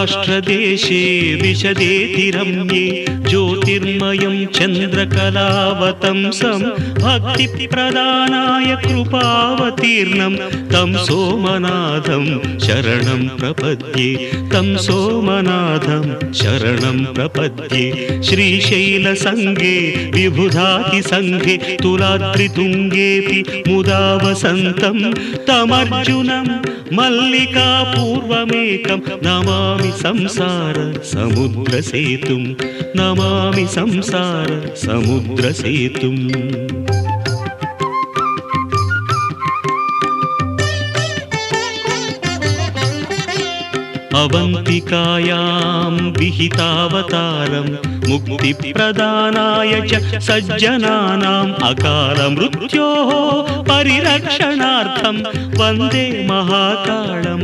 सौराष्ट्रदेशे विशदेति रम्ये ज्योतिर्मयं चन्द्रकलावतंसं भक्तिप्रदानाय कृपावतीर्णं तं सोमनाथं शरणं प्रपद्ये तं सोमनाथं शरणं प्रपद्ये श्रीशैलसङ्गे विबुधातिसङ्गे तुलाद्रितुङ्गेऽपि मुदा वसन्तं तमर्जुनं मल्लिकापूर्वमेकं नमामि संसार समुद्रसेतुं नमामि संसार समुद्रसेतुम् अवन्तिकायां विहितावतारं मुक्तिप्रदानाय च सज्जनानाम् अकालमृत्योः परिरक्षणार्थं वन्दे महाकालमहासुरेशं